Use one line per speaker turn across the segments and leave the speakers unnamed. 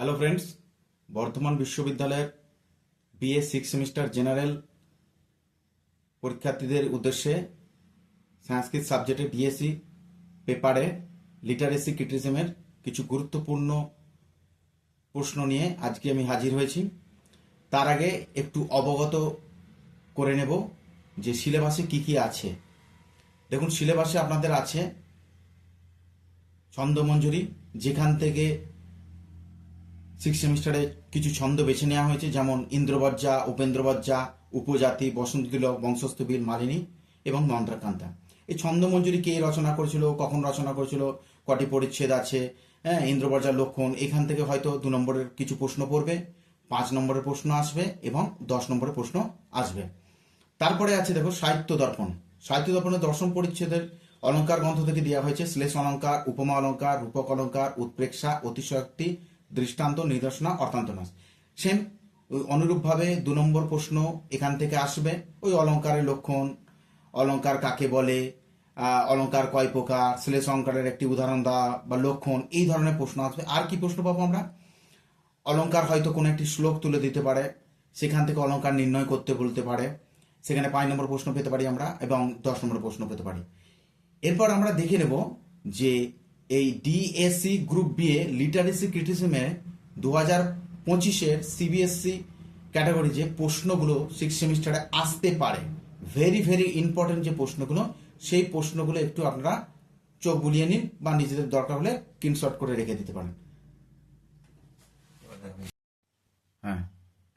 hello friends Bardhaman বিশ্ববিদ্যালয়ের BA six semester general পরীক্ষার্থীদের উদ্দেশ্যে সংস্কৃত সাবজেক্টে ডিএসি পেপারে লিটারেসি ক্রিটিজমের কিছু গুরুত্বপূর্ণ প্রশ্ন নিয়ে আজকে আমি হাজির হয়েছি তার আগে একটু অবগত করে নেব যে সিলেবাসে কি কি আছে দেখুন সিলেবাসে আপনাদের আছে ছন্দ মঞ্জুরি যেখান থেকে সিক্স সেমিস্টারে কিছু ছন্দ বেছে নেওয়া হয়েছে যেমন ইন্দ্রবজ্জা উপেন্দ্রবজ্জা উপজাতি বসন্ত তিলক বংশস্থবীর মালিনী এবং মন্দ্রাকান্তা এই ছন্দ মঞ্জুরি কে রচনা করেছিল কখন রচনা করেছিল কটি পরিচ্ছেদ আছে হ্যাঁ ইন্দ্রবর্জার লক্ষণ এখান থেকে হয়তো দু নম্বরের কিছু প্রশ্ন পড়বে পাঁচ নম্বরের প্রশ্ন আসবে এবং দশ নম্বরের প্রশ্ন আসবে তারপরে আছে দেখো সাহিত্য দর্পণ সাহিত্য দর্পণের দর্শন পরিচ্ছেদের অলঙ্কার গ্রন্থ থেকে দেওয়া হয়েছে শ্লেষ অলঙ্কার উপমা অলঙ্কার রূপক অলঙ্কার উৎপ্রেক্ষা অতিশয়ক্তি দৃষ্টান্ত নিদর্শনা নয় সেম অনুরূপভাবে দু নম্বর প্রশ্ন এখান থেকে আসবে ওই অলঙ্কারের লক্ষণ অলঙ্কার কাকে বলে অলঙ্কার কয় প্রকার শ্লেষ অলঙ্কারের একটি উদাহরণ দেওয়া বা লক্ষণ এই ধরনের প্রশ্ন আসবে আর কি প্রশ্ন পাবো আমরা অলঙ্কার হয়তো কোনো একটি শ্লোক তুলে দিতে পারে সেখান থেকে অলঙ্কার নির্ণয় করতে বলতে পারে সেখানে পাঁচ নম্বর প্রশ্ন পেতে পারি আমরা এবং দশ নম্বর প্রশ্ন পেতে পারি এরপর আমরা দেখে নেব যে এই ডিএসি গ্রুপ বিয়ে লিটারেসি ক্রিটিসিমে দু হাজার পঁচিশের সিবিএসসি ক্যাটাগরি যে প্রশ্নগুলো সিক্স সেমিস্টারে আসতে পারে ভেরি ভেরি ইম্পর্টেন্ট যে প্রশ্নগুলো সেই প্রশ্নগুলো একটু আপনারা চোখ বুলিয়ে নিন বা নিজেদের দরকার হলে স্ক্রিনশট করে রেখে দিতে পারেন হ্যাঁ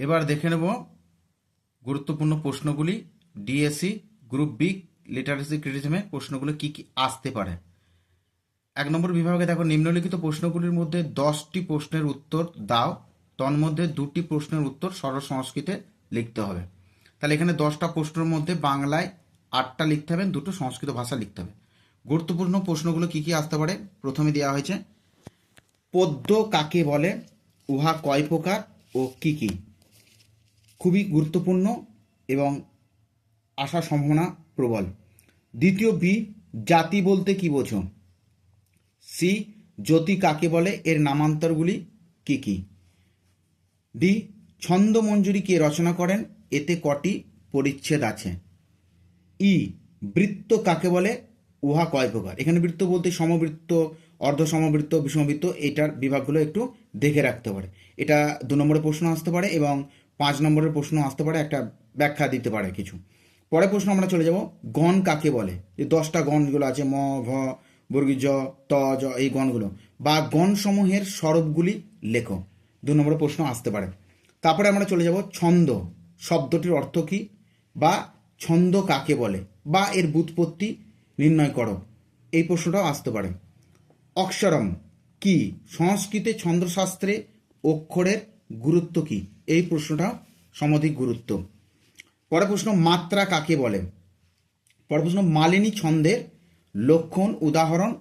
এবার দেখে নেব গুরুত্বপূর্ণ প্রশ্নগুলি ডিএসসি গ্রুপ বি লিটারেসি ক্রিটিসিমে প্রশ্নগুলো কি কি আসতে পারে এক নম্বর বিভাগে দেখো নিম্নলিখিত প্রশ্নগুলির মধ্যে দশটি প্রশ্নের উত্তর দাও তন্মধ্যে দুটি প্রশ্নের উত্তর সরল সংস্কৃতে লিখতে হবে তাহলে এখানে দশটা প্রশ্নের মধ্যে বাংলায় আটটা লিখতে হবে দুটো সংস্কৃত ভাষা লিখতে হবে গুরুত্বপূর্ণ প্রশ্নগুলো কি কি আসতে পারে প্রথমে দেওয়া হয়েছে পদ্য কাকে বলে উহা কয় প্রকার ও কি কি খুবই গুরুত্বপূর্ণ এবং আশা সম্ভাবনা প্রবল দ্বিতীয় বি জাতি বলতে কি বোঝো সি জ্যোতি কাকে বলে এর নামান্তরগুলি কি কি ডি ছন্দ মঞ্জুরি কে রচনা করেন এতে কটি পরিচ্ছেদ আছে ই বৃত্ত কাকে বলে উহা কয় প্রকার এখানে বৃত্ত বলতে সমবৃত্ত অর্ধ সমবৃত্ত বিষমবৃত্ত এটার বিভাগগুলো একটু দেখে রাখতে পারে এটা দু নম্বরের প্রশ্ন আসতে পারে এবং পাঁচ নম্বরের প্রশ্ন আসতে পারে একটা ব্যাখ্যা দিতে পারে কিছু পরের প্রশ্ন আমরা চলে যাব গণ কাকে বলে যে দশটা গণগুলো আছে ম ঘ বর্গী জ ত জ এই গণগুলো বা গণসমূহের স্বরূপগুলি লেখো দু নম্বর প্রশ্ন আসতে পারে তারপরে আমরা চলে যাব ছন্দ শব্দটির অর্থ কী বা ছন্দ কাকে বলে বা এর বুৎপত্তি নির্ণয় করো এই প্রশ্নটাও আসতে পারে অক্ষরম কি সংস্কৃতে ছন্দশাস্ত্রে অক্ষরের গুরুত্ব কি এই প্রশ্নটা সমধিক গুরুত্ব পরের প্রশ্ন মাত্রা কাকে বলে পরের প্রশ্ন মালিনী ছন্দের লক্ষণ উদাহরণ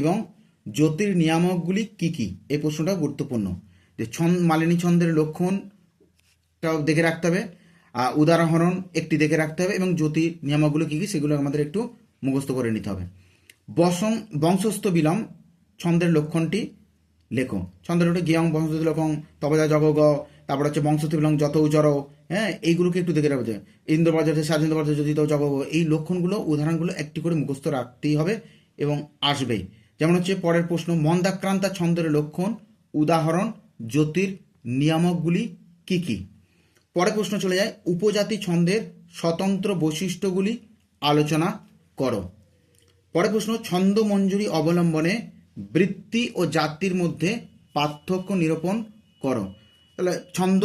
এবং জ্যোতির নিয়ামকগুলি কি কি এই প্রশ্নটা গুরুত্বপূর্ণ যে ছন্দ মালিনী ছন্দের লক্ষণটাও দেখে রাখতে হবে আর উদাহরণ একটি দেখে রাখতে হবে এবং জ্যোতির নিয়ামকগুলো কী কী সেগুলো আমাদের একটু মুখস্থ করে নিতে হবে বসং বংশস্থ বিলম ছন্দের লক্ষণটি লেখো ছন্দের লক্ষণ গিয়ং বংশস্থ লক্ষণ তবজা জগগ তারপর হচ্ছে বংশস্থ বিলং যত উচর হ্যাঁ এইগুলোকে একটু দেখে রাখতে হবে বাজারে স্বাধীন বাজারে যদি তো জবাব এই লক্ষণগুলো উদাহরণগুলো একটি করে মুখস্থ রাখতেই হবে এবং আসবেই যেমন হচ্ছে পরের প্রশ্ন মন্দাক্রান্তা ছন্দের লক্ষণ উদাহরণ জ্যোতির নিয়ামকগুলি কি কি পরের প্রশ্ন চলে যায় উপজাতি ছন্দের স্বতন্ত্র বৈশিষ্ট্যগুলি আলোচনা করো পরের প্রশ্ন ছন্দ মঞ্জুরি অবলম্বনে বৃত্তি ও জাতির মধ্যে পার্থক্য নিরূপণ করো তাহলে ছন্দ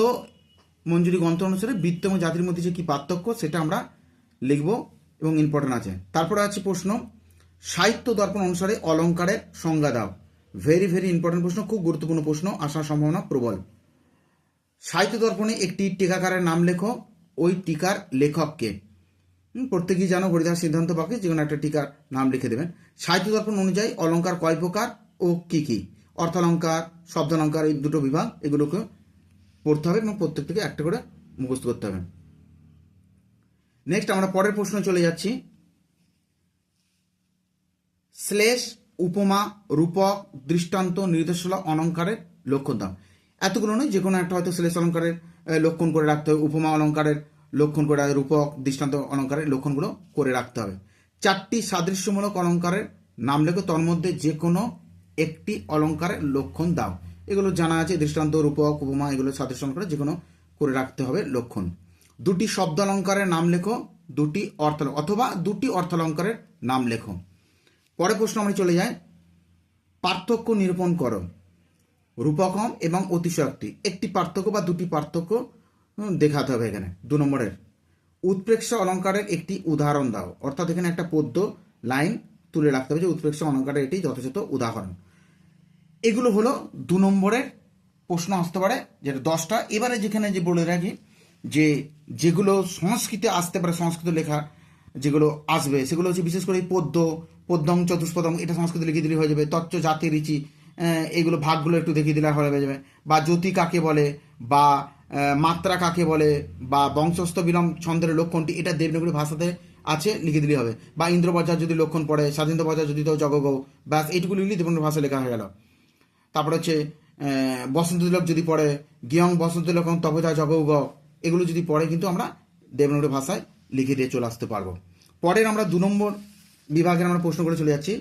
মঞ্জুরি গ্রন্থ অনুসারে বৃত্ত এবং জাতির মধ্যে যে কি পার্থক্য সেটা আমরা লিখব এবং ইম্পর্টেন্ট আছে তারপরে আছে প্রশ্ন সাহিত্য দর্পণ অনুসারে অলঙ্কারের সংজ্ঞা দাও ভেরি ভেরি ইম্পর্টেন্ট প্রশ্ন খুব গুরুত্বপূর্ণ প্রশ্ন আসার সম্ভাবনা প্রবল সাহিত্য দর্পণে একটি টিকাকারের নাম লেখো ওই টিকার লেখককে প্রত্যেকেই জানো হরিদাস সিদ্ধান্ত পাকে যে কোনো একটা টিকার নাম লিখে দেবেন সাহিত্য দর্পণ অনুযায়ী অলঙ্কার কয় প্রকার ও কী কী অর্থালঙ্কার শব্দালঙ্কার এই দুটো বিভাগ এগুলোকে পড়তে হবে এবং প্রত্যেকটাকে একটা করে মুখস্থ করতে হবে নেক্সট আমরা পরের প্রশ্ন চলে যাচ্ছি শ্লেষ উপমা রূপক দৃষ্টান্ত নির্দেশলা অলঙ্কারের লক্ষণ দাম এতগুলো নয় যে কোনো একটা হয়তো শ্লেষ অলঙ্কারের লক্ষণ করে রাখতে হবে উপমা অলঙ্কারের লক্ষণ করে রূপক দৃষ্টান্ত অলঙ্কারের লক্ষণগুলো করে রাখতে হবে চারটি সাদৃশ্যমূলক অলঙ্কারের নাম লেখো তন্মধ্যে যে কোনো একটি অলঙ্কারের লক্ষণ দাও এগুলো জানা আছে দৃষ্টান্ত রূপক উপমা এগুলো সাদৃশ্য অলঙ্কারে যে কোনো করে রাখতে হবে লক্ষণ দুটি শব্দ অলঙ্কারের নাম লেখো দুটি অর্থ অথবা দুটি অর্থালঙ্কারের নাম লেখো পরে প্রশ্ন আমি চলে যাই পার্থক্য নিরূপণ করো রূপকম এবং অতিশয়োক্তি একটি পার্থক্য বা দুটি পার্থক্য দেখাতে হবে এখানে দু নম্বরের উৎপ্রেক্ষ অলঙ্কারের একটি উদাহরণ দাও অর্থাৎ এখানে একটা পদ্য লাইন তুলে রাখতে হবে যে উৎপ্রেক্ষ অলঙ্কারের এটি যথাযথ উদাহরণ এগুলো হলো দু নম্বরের প্রশ্ন আসতে পারে যেটা দশটা এবারে যেখানে যে বলে রাখি যে যেগুলো সংস্কৃতে আসতে পারে সংস্কৃত লেখা যেগুলো আসবে সেগুলো হচ্ছে বিশেষ করে পদ্য পদ্যং চতুষ্পদম এটা সংস্কৃত লিখে দিলে হয়ে যাবে তচ্চ জাতি রীতি এগুলো ভাগগুলো একটু দেখিয়ে দিলে হয়ে যাবে বা জ্যোতি কাকে বলে বা মাত্রা কাকে বলে বা বংশস্থ বিলম ছন্দের লক্ষণটি এটা দেবনগরী ভাষাতে আছে লিখে দিলে হবে বা ইন্দ্রবজার যদি লক্ষণ পড়ে স্বাধীনতা বজার যদি তো জগগৌ ব্যাস এইটুকু লিখলে দেবনগরী ভাষা লেখা হয়ে গেল তারপরে হচ্ছে বসন্ত তিলক যদি পড়ে গিয়ং বসন্ত তিলক তপজা জগৌগ এগুলো যদি পড়ে কিন্তু আমরা দেবনগরী ভাষায় লিখে দিয়ে চলে আসতে পারবো পরের আমরা দু নম্বর বিভাগের আমরা প্রশ্ন করে চলে যাচ্ছি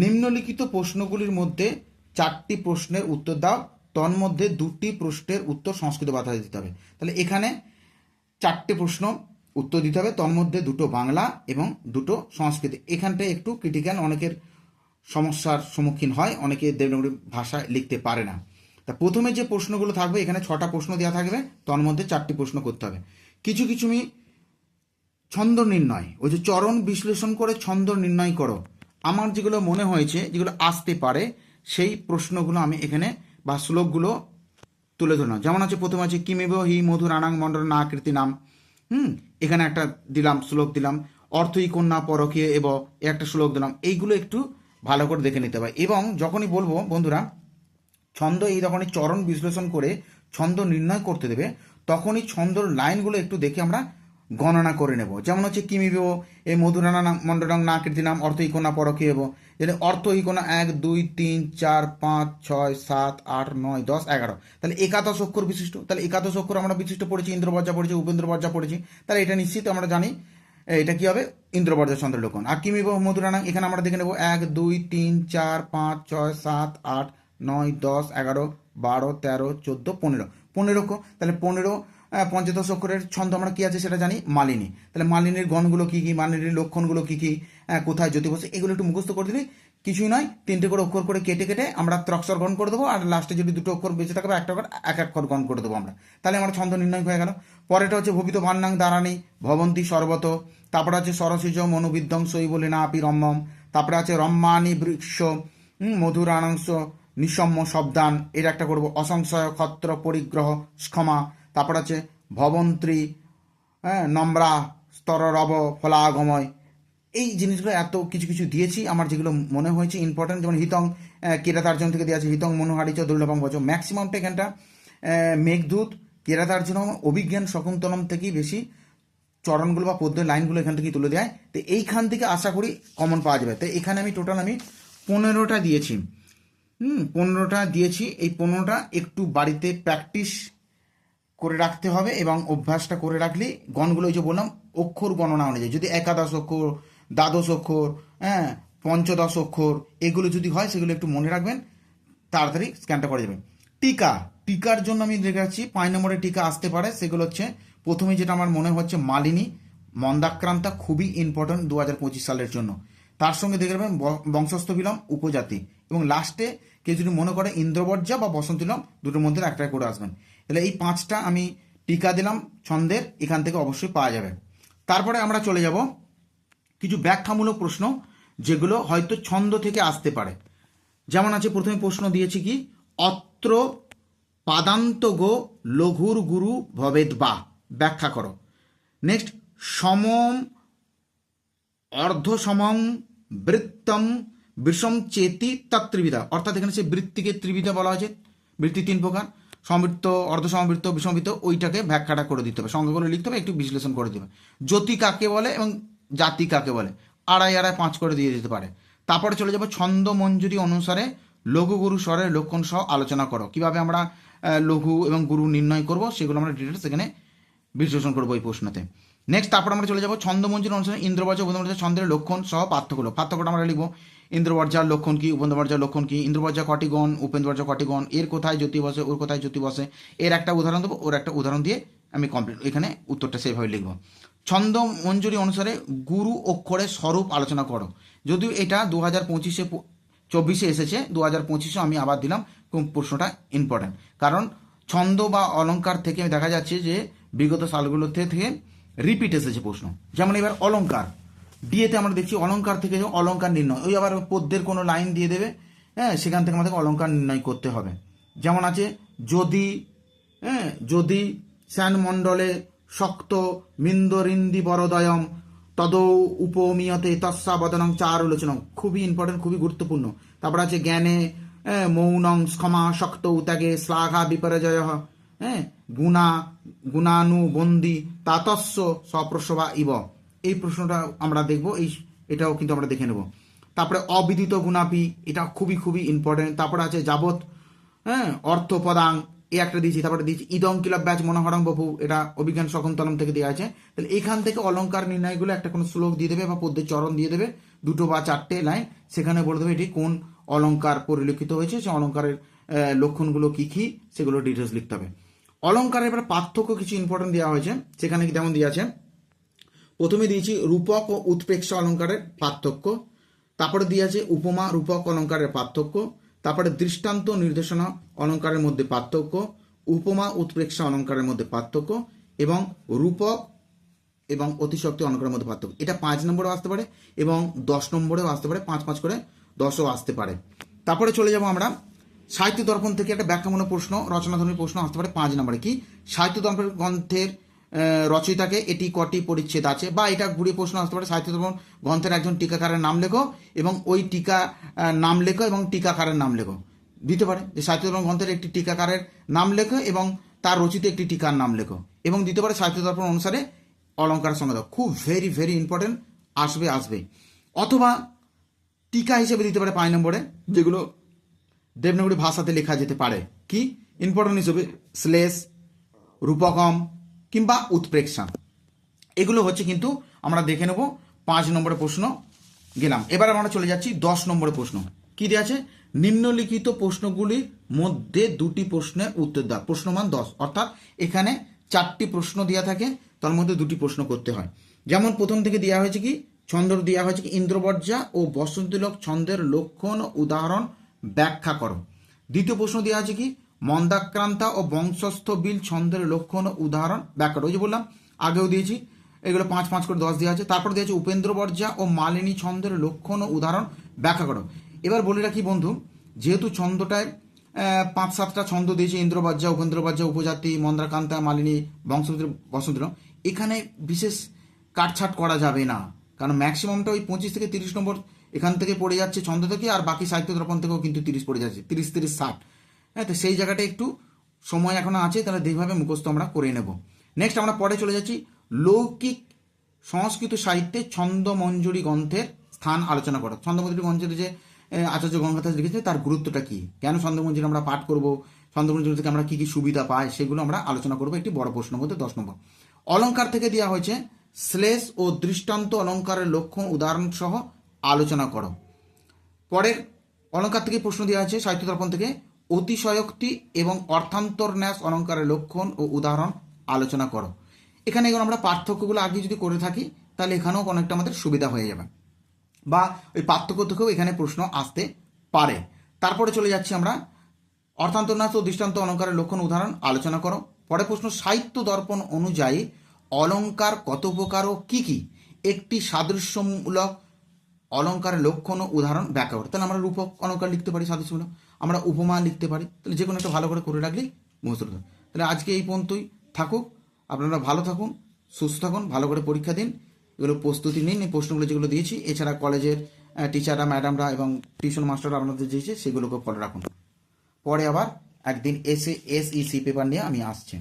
নিম্নলিখিত প্রশ্নগুলির মধ্যে চারটি প্রশ্নের উত্তর দাও তন্মধ্যে দুটি প্রশ্নের উত্তর সংস্কৃত ভাষায় দিতে হবে তাহলে এখানে চারটি প্রশ্ন উত্তর দিতে হবে তন্মধ্যে দুটো বাংলা এবং দুটো সংস্কৃত এখানটায় একটু ক্রিটিক্যাল অনেকের সমস্যার সম্মুখীন হয় অনেকে দেবনাগরী ভাষায় লিখতে পারে না তা প্রথমে যে প্রশ্নগুলো থাকবে এখানে ছটা প্রশ্ন দেওয়া থাকবে তার মধ্যে চারটি প্রশ্ন করতে হবে কিছু কিছু আমি ছন্দ নির্ণয় ওই যে চরণ বিশ্লেষণ করে ছন্দ নির্ণয় করো আমার যেগুলো মনে হয়েছে যেগুলো আসতে পারে সেই প্রশ্নগুলো আমি এখানে বা শ্লোকগুলো তুলে ধরলাম যেমন আছে প্রথম আছে কিমেব হি মধু রানাং মণ্ডল না আকৃতি নাম হুম এখানে একটা দিলাম শ্লোক দিলাম অর্থই কন্যা পরকীয় এব একটা শ্লোক দিলাম এইগুলো একটু ভালো করে দেখে নিতে হবে এবং যখনই বলবো বন্ধুরা ছন্দ এই যখনই চরণ বিশ্লেষণ করে ছন্দ নির্ণয় করতে দেবে তখনই ছন্দর লাইনগুলো একটু দেখে আমরা গণনা করে নেব যেমন হচ্ছে কিমি কিমিব এ মধুরানা নাম মণ্ডনাম না কীর্তি নাম অর্থ ইকোনা পরকে এব যেটা অর্থ ইকোনা এক দুই তিন চার পাঁচ ছয় সাত আট নয় দশ এগারো তাহলে একাদশ অক্ষর বিশিষ্ট তাহলে একাদশ অক্ষর আমরা বিশিষ্ট পড়েছি ইন্দ্রবজ্জা পড়েছি উপেন্দ্রবজ্জা পড়েছি তাহলে এটা নিশ্চিত আমরা জানি এটা কি হবে ইন্দ্রবর্জ চন্দ্রলোকন আর মিব মধুরানাং এখানে আমরা দেখে নেব এক দুই তিন চার পাঁচ ছয় সাত আট নয় দশ এগারো বারো তেরো চোদ্দো পনেরো পনেরো তাহলে পনেরো পঞ্চদশ অক্ষরের ছন্দ আমরা কী আছে সেটা জানি মালিনী তাহলে মালিনীর গণগুলো কী কী মালিনীর লক্ষণগুলো কী কী কোথায় জ্যোতি বসে এগুলো একটু মুখস্থ করে দিলেই কিছুই নয় তিনটে করে অক্ষর করে কেটে কেটে আমরা ত্রক্সর গণ করে দেবো আর লাস্টে যদি দুটো অক্ষর বেঁচে থাকবে একটা অক্ষর এক এক গণ করে দেবো আমরা তাহলে আমার ছন্দ নির্ণয় হয়ে গেল পরেটা হচ্ছে ভবিত ভান্নাং দাঁড়ানি ভবন্তি সর্বত তারপর আছে সরসিজ সই বলে না আপি রম্মম তারপরে আছে রম্মানি বৃক্ষ মধুরানাংশ নিঃসম্য শব্দান এটা একটা করব অসংশয় ক্ষত্র পরিগ্রহ ক্ষমা তারপর আছে ভবন্ত্রী হ্যাঁ নম্রা স্তররব ফলাগময় এই জিনিসগুলো এত কিছু কিছু দিয়েছি আমার যেগুলো মনে হয়েছে ইম্পর্টেন্ট যেমন হিতং কেরাতার্জন থেকে দেওয়া আছে হিতং মনোহারিচ দুর্লভং বচ ম্যাক্সিমামটা এখানটা মেঘদূত কেরাতার্জন অভিজ্ঞান শকুন্তলম থেকেই বেশি চরণগুলো বা পদ্যের লাইনগুলো এখান থেকে তুলে দেয় তো এইখান থেকে আশা করি কমন পাওয়া যাবে তো এখানে আমি টোটাল আমি পনেরোটা দিয়েছি হুম পনেরোটা দিয়েছি এই পনেরোটা একটু বাড়িতে প্র্যাকটিস করে রাখতে হবে এবং অভ্যাসটা করে রাখলে গণগুলো ওই যে বললাম অক্ষর গণনা অনুযায়ী যদি একাদশ অক্ষর দ্বাদশ অক্ষর হ্যাঁ পঞ্চদশ অক্ষর এগুলো যদি হয় সেগুলো একটু মনে রাখবেন তাড়াতাড়ি স্ক্যানটা করে যাবেন টিকা টিকার জন্য আমি দেখে রাখছি পাঁচ নম্বরে টিকা আসতে পারে সেগুলো হচ্ছে প্রথমে যেটা আমার মনে হচ্ছে মালিনী মন্দাক্রান্তা খুবই ইম্পর্টেন্ট দু হাজার পঁচিশ সালের জন্য তার সঙ্গে দেখে রাখবেন বংশস্থ বিলম উপজাতি এবং লাস্টে কেউ যদি মনে করে ইন্দ্রবর্জা বা বসন্তিলম দুটোর মধ্যে একটা করে আসবেন তাহলে এই পাঁচটা আমি টিকা দিলাম ছন্দের এখান থেকে অবশ্যই পাওয়া যাবে তারপরে আমরা চলে যাব কিছু ব্যাখ্যামূলক প্রশ্ন যেগুলো হয়তো ছন্দ থেকে আসতে পারে যেমন আছে প্রথমে প্রশ্ন দিয়েছি কি অত্র পাদান্ত গো লঘুর গুরু ভবেদ বা ব্যাখ্যা করো নেক্সট সমম সমম বৃত্তম বিষম চেতি ত্রিবিধা অর্থাৎ এখানে সে বৃত্তিকে ত্রিবিধা বলা হয়েছে বৃত্তি তিন প্রকার অর্ধ অর্ধসমবৃত্ত বিষমৃত ওইটাকে ব্যাখ্যাটা করে দিতে হবে করে লিখতে হবে একটু বিশ্লেষণ করে দিতে হবে জ্যোতি কাকে বলে এবং জাতি কাকে বলে আড়াই আড়াই পাঁচ করে দিয়ে দিতে পারে তারপরে চলে যাবো ছন্দ মঞ্জুরি অনুসারে লঘু গুরু স্বরের লক্ষণ সহ আলোচনা করো কিভাবে আমরা লঘু এবং গুরু নির্ণয় করব সেগুলো আমরা ডিটেলস এখানে বিশ্লেষণ করবো এই প্রশ্নতে নেক্সট তারপর আমরা চলে যাব ছন্দ মঞ্জুরি অনুসারে ইন্দ্রবর্জ উপন্দ্রবর্জ ছন্দের লক্ষণ সহ পার্থক্য পার্থক্যটা আমরা লিখবো ইন্দ্রবর্জার লক্ষণ কি উপেন্দ্রবর্জার লক্ষণ কি ইন্দ্রবর্জা কটিগণ উপেন্দ্রবর্জা কটিগণ এর কোথায় জ্যোতি বসে ওর কোথায় জ্যোতি বসে এর একটা উদাহরণ দেবো ওর একটা উদাহরণ দিয়ে আমি কমপ্লিট এখানে উত্তরটা সেইভাবে লিখবো ছন্দ মঞ্জুরি অনুসারে গুরু অক্ষরের স্বরূপ আলোচনা করো যদিও এটা দু হাজার পঁচিশে চব্বিশে এসেছে দু হাজার পঁচিশে আমি আবার দিলাম প্রশ্নটা ইম্পর্ট্যান্ট কারণ ছন্দ বা অলঙ্কার থেকে দেখা যাচ্ছে যে বিগত সালগুলো থেকে রিপিট এসেছে প্রশ্ন যেমন এবার অলঙ্কার ডিএতে আমরা দেখছি অলঙ্কার থেকে অলঙ্কার নির্ণয় ওই আবার পদ্যের কোনো লাইন দিয়ে দেবে হ্যাঁ সেখান থেকে আমাদেরকে অলঙ্কার নির্ণয় করতে হবে যেমন আছে যদি হ্যাঁ যদি শ্যানমণ্ডলে শক্ত মিন্দরিন্দি বরদয়ম তদ উপমিয়তে চার চারুলোচনং খুবই ইম্পর্টেন্ট খুবই গুরুত্বপূর্ণ তারপর আছে জ্ঞানে মৌনং ক্ষমা শক্ত উত্যাগে শ্লাঘা বিপর্যয় হ্যাঁ গুণা বন্দি তাতস্য সপ্রসবা ইব এই প্রশ্নটা আমরা দেখব এই এটাও কিন্তু আমরা দেখে নেব তারপরে অবিদিত গুণাপি এটা খুবই খুবই ইম্পর্টেন্ট তারপরে আছে যাবৎ হ্যাঁ অর্থপদাং এই একটা দিয়েছি তারপরে দিয়েছি ইদং কিলাব ব্যাচ মনোহরং বাবু এটা অভিজ্ঞান শকুন্তলম থেকে দেওয়া আছে তাহলে এখান থেকে অলঙ্কার নির্ণয়গুলো একটা কোনো শ্লোক দিয়ে দেবে বা পদ্যের চরণ দিয়ে দেবে দুটো বা চারটে লাইন সেখানে বলে দেবে এটি কোন অলঙ্কার পরিলক্ষিত হয়েছে সে অলঙ্কারের লক্ষণগুলো কী কী সেগুলো ডিটেলস লিখতে হবে অলঙ্কারের এবার পার্থক্য কিছু ইম্পর্টেন্ট দেওয়া হয়েছে সেখানে যেমন দিয়ে আছে প্রথমে দিয়েছি রূপক ও উৎপ্রেক্ষ অলঙ্কারের পার্থক্য তারপরে দিয়ে আছে উপমা রূপক অলঙ্কারের পার্থক্য তারপরে দৃষ্টান্ত নির্দেশনা অলঙ্কারের মধ্যে পার্থক্য উপমা উৎপ্রেক্ষা অলঙ্কারের মধ্যে পার্থক্য এবং রূপক এবং অতিশক্তি অলঙ্কারের মধ্যে পার্থক্য এটা পাঁচ নম্বরেও আসতে পারে এবং দশ নম্বরেও আসতে পারে পাঁচ পাঁচ করে দশও আসতে পারে তারপরে চলে যাব আমরা সাহিত্য দর্পণ থেকে একটা ব্যাখ্যামূলক প্রশ্ন রচনাধর্মী প্রশ্ন আসতে পারে পাঁচ নম্বরে কি সাহিত্য দর্পণ গ্রন্থের রচয়িতাকে এটি কটি পরিচ্ছেদ আছে বা এটা ঘুরে প্রশ্ন আসতে পারে সাহিত্য ধর্ম গ্রন্থের একজন টিকাকারের নাম লেখো এবং ওই টিকা নাম লেখো এবং টিকাকারের নাম লেখো দিতে পারে যে সাহিত্য ধর্ম গ্রন্থের একটি টিকাকারের নাম লেখো এবং তার রচিত একটি টিকার নাম লেখো এবং দিতে পারে সাহিত্য ধর্ম অনুসারে অলঙ্কার সঙ্গে খুব ভেরি ভেরি ইম্পর্টেন্ট আসবে আসবে অথবা টিকা হিসেবে দিতে পারে পাঁচ নম্বরে যেগুলো দেবনগরী ভাষাতে লেখা যেতে পারে কি ইম্পর্টেন্ট হিসেবে শ্লেষ রূপকম কিংবা উৎপ্রেক্ষা এগুলো হচ্ছে কিন্তু আমরা দেখে নেব পাঁচ নম্বরের প্রশ্ন গেলাম এবার আমরা চলে যাচ্ছি দশ নম্বরের প্রশ্ন কি দেওয়া আছে নিম্নলিখিত প্রশ্নগুলির মধ্যে দুটি প্রশ্নের উত্তর দেওয়া প্রশ্নমান দশ অর্থাৎ এখানে চারটি প্রশ্ন দেওয়া থাকে তার মধ্যে দুটি প্রশ্ন করতে হয় যেমন প্রথম থেকে দেওয়া হয়েছে কি ছন্দ দেওয়া হয়েছে কি ইন্দ্রবর্জা ও বসন্তিলক ছন্দের লক্ষণ উদাহরণ ব্যাখ্যা করো দ্বিতীয় প্রশ্ন দেওয়া হয়েছে কি মন্দাক্রান্তা ও বংশস্থ বিল ছন্দের লক্ষণ উদাহরণ ব্যাখ্যা ওই যে বললাম আগেও দিয়েছি এগুলো পাঁচ পাঁচ করে দশ দেওয়া আছে তারপর দিয়েছে উপেন্দ্র বর্জা ও মালিনী ছন্দের লক্ষণ ও উদাহরণ ব্যাখ্যা করো এবার বলি রাখি বন্ধু যেহেতু ছন্দটায় পাঁচ সাতটা ছন্দ দিয়েছে ইন্দ্রবাজ্যা উপেন্দ্রবাজ্যা উপজাতি মন্দ্রাকান্তা মালিনী বংশমিত্র বসন্ত এখানে বিশেষ কাটছাট করা যাবে না কারণ ম্যাক্সিমামটা ওই পঁচিশ থেকে তিরিশ নম্বর এখান থেকে পড়ে যাচ্ছে ছন্দ থেকে আর বাকি সাহিত্য দ্রপণ থেকেও কিন্তু তিরিশ পড়ে যাচ্ছে তিরিশ তিরিশ ষাট হ্যাঁ তো সেই জায়গাটা একটু সময় এখনও আছে তাহলে দেখভাবে মুখস্থ আমরা করে নেব নেক্সট আমরা পরে চলে যাচ্ছি লৌকিক সংস্কৃত সাহিত্যে ছন্দমঞ্জুরি গ্রন্থের স্থান আলোচনা করা ছন্দমঞ্জুরি গ্রন্থের যে আচার্য গঙ্গাদাস লিখেছে তার গুরুত্বটা কী কেন ছন্দমঞ্জুরি আমরা পাঠ করব ছন্দমঞ্জুরি থেকে আমরা কী কী সুবিধা পাই সেগুলো আমরা আলোচনা করবো একটি বড় প্রশ্ন মধ্যে দশ নম্বর অলঙ্কার থেকে দেওয়া হয়েছে শ্লেষ ও দৃষ্টান্ত অলঙ্কারের লক্ষণ উদাহরণ সহ আলোচনা করো পরের অলঙ্কার থেকে প্রশ্ন দেওয়া হয়েছে সাহিত্য দর্পণ থেকে অতিশয়োক্তি এবং অর্থান্তর ন্যাস অলঙ্কারের লক্ষণ ও উদাহরণ আলোচনা করো এখানে এখন আমরা পার্থক্যগুলো আগে যদি করে থাকি তাহলে এখানেও অনেকটা আমাদের সুবিধা হয়ে যাবে বা ওই পার্থক্য থেকেও এখানে প্রশ্ন আসতে পারে তারপরে চলে যাচ্ছি আমরা অর্থান্তন্যাস ও দৃষ্টান্ত অলঙ্কারের লক্ষণ উদাহরণ আলোচনা করো পরে প্রশ্ন সাহিত্য দর্পণ অনুযায়ী অলঙ্কার কত প্রকার ও কী কী একটি সাদৃশ্যমূলক অলঙ্কারের লক্ষণ ও উদাহরণ করে তাহলে আমরা রূপক অলঙ্কার লিখতে পারি সাদৃশ্যমূলক আমরা উপমা লিখতে পারি তাহলে যে কোনো একটা ভালো করে করে রাখলেই মুখস্থ তাহলে আজকে এই পর্যন্তই থাকুক আপনারা ভালো থাকুন সুস্থ থাকুন ভালো করে পরীক্ষা দিন এগুলো প্রস্তুতি নিন এই প্রশ্নগুলো যেগুলো দিয়েছি এছাড়া কলেজের টিচাররা ম্যাডামরা এবং টিউশন মাস্টাররা আপনাদের দিয়েছে সেগুলোকে ফলো রাখুন পরে আবার একদিন এসএ এসইসি পেপার নিয়ে আমি আসছি